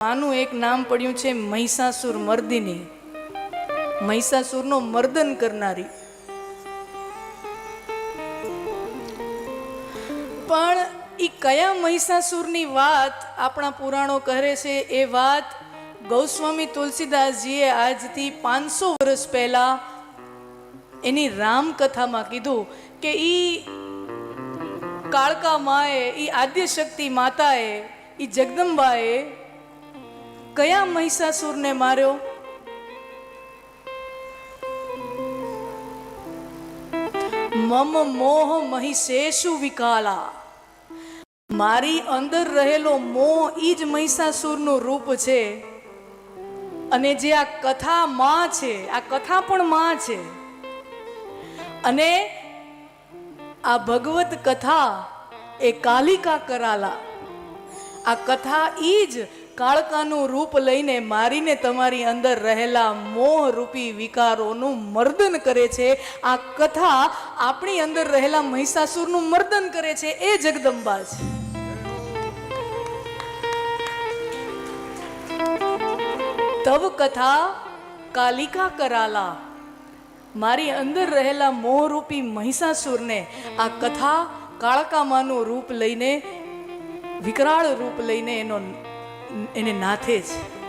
આનું એક નામ પડ્યું છે મહિષાસુર મર્દિની. મહિષાસુરનો મર્દન કરનારી. પણ એ કયા મહિષાસુરની વાત આપણા પુરાણો કહે છે? એ વાત ગૌસ્વામી તુલસીદાસજીએ આજથી પાંચસો વર્ષ પહેલા એની રામકથામાં કીધું કે ઈ કાળકા માએ એ આદ્યશક્તિ માતાએ એ જગદંબાએ કયા મહિષાસુરને માર્યો? મમ મોહ મહિષેશુ વિકાલા. મારી અંદર રહેલો મોહ ઈ જ મહિષાસુરનું રૂપ છે. અને જે આ કથા માં છે, આ કથા પણ માં છે. અને આ ભગવત કથા એ કાલિકા કરાલા. આ કથા ઈ જ કાળકાનું રૂપ લઈને મારીને તમારી અંદર રહેલા મોહ રૂપી વિકારોનું મર્દન કરે છે. આ કથા આપણી અંદર રહેલા મહિષાસુરનું મર્દન કરે છે. એ જગદંબા છે. તવ કથા કાલિકા કરાલા. મારી અંદર રહેલા મોહરૂપી મહિષાસુરને આ કથા કાળકામાનું રૂપ લઈને, વિકરાળ રૂપ લઈને એનો એને નાથે છે